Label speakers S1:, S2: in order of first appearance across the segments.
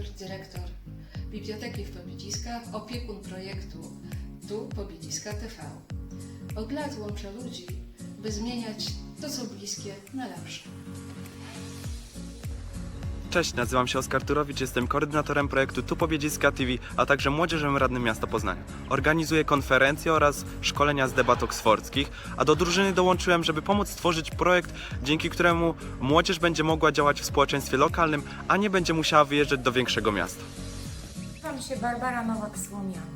S1: dyrektor Biblioteki w Pobiedziskach, opiekun projektu Tu Pobiedziska TV. Od lat łączę ludzi, by zmieniać to, co bliskie, na lepsze.
S2: Cześć, nazywam się Oskar Turowicz, jestem koordynatorem projektu Tu Pobiedziska TV, a także młodzieżowym radnym miasta Poznania. Organizuję konferencje oraz szkolenia z debat oksfordzkich, a do drużyny dołączyłem, żeby pomóc stworzyć projekt, dzięki któremu młodzież będzie mogła działać w społeczeństwie lokalnym, a nie będzie musiała wyjeżdżać do większego miasta.
S3: Nazywam się Barbara Nowak-Słomian.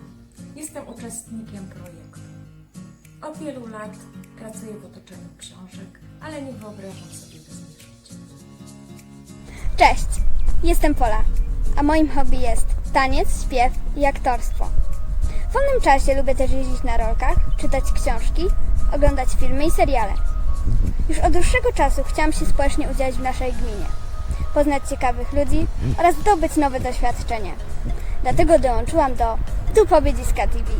S3: Jestem uczestnikiem projektu. Od wielu lat pracuję w otoczeniu książek, ale nie wyobrażam sobie.
S4: Cześć, jestem Pola, a moim hobby jest taniec, śpiew i aktorstwo. W wolnym czasie lubię też jeździć na rolkach, czytać książki, oglądać filmy i seriale. Już od dłuższego czasu chciałam się społecznie udziałać w naszej gminie, poznać ciekawych ludzi oraz zdobyć nowe doświadczenia. Dlatego dołączyłam do Tu Pobiedziska TV.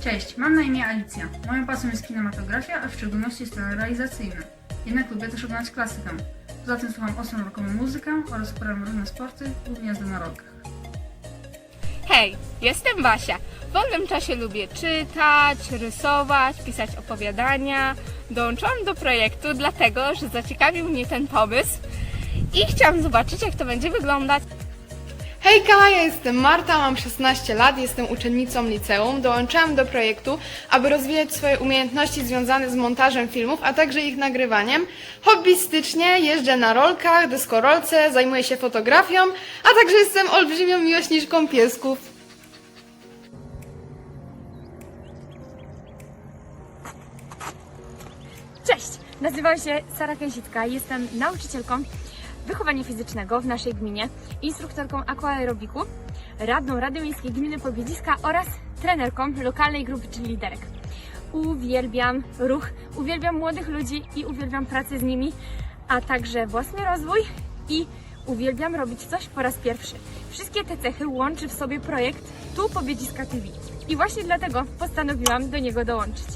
S5: Cześć, mam na imię Alicja. Moją pasją jest kinematografia, a w szczególności sceny realizacyjne. Jednak lubię też oglądać klasykę. Poza tym słucham ostro rokową muzykę oraz uprawiam różne sporty, głównie jazdę na rolkach.
S6: Hej, jestem Basia. W wolnym czasie lubię czytać, rysować, pisać opowiadania. Dołączyłam do projektu dlatego, że zaciekawił mnie ten pomysł i chciałam zobaczyć, jak to będzie wyglądać.
S7: Hejka, ja jestem Marta, mam 16 lat, jestem uczennicą liceum. Dołączyłam do projektu, aby rozwijać swoje umiejętności związane z montażem filmów, a także ich nagrywaniem. Hobbystycznie jeżdżę na rolkach, deskorolce, zajmuję się fotografią, a także jestem olbrzymią miłośniczką piesków.
S8: Cześć, nazywam się Sara Kęsicka, jestem nauczycielką wychowania fizycznego w naszej gminie, instruktorką aquaerobiku, radną Rady Miejskiej Gminy Pobiedziska oraz trenerką lokalnej grupy, czyli liderek. Uwielbiam ruch, uwielbiam młodych ludzi i uwielbiam pracę z nimi, a także własny rozwój i uwielbiam robić coś po raz pierwszy. Wszystkie te cechy łączy w sobie projekt Tu Pobiedziska TV i właśnie dlatego postanowiłam do niego dołączyć.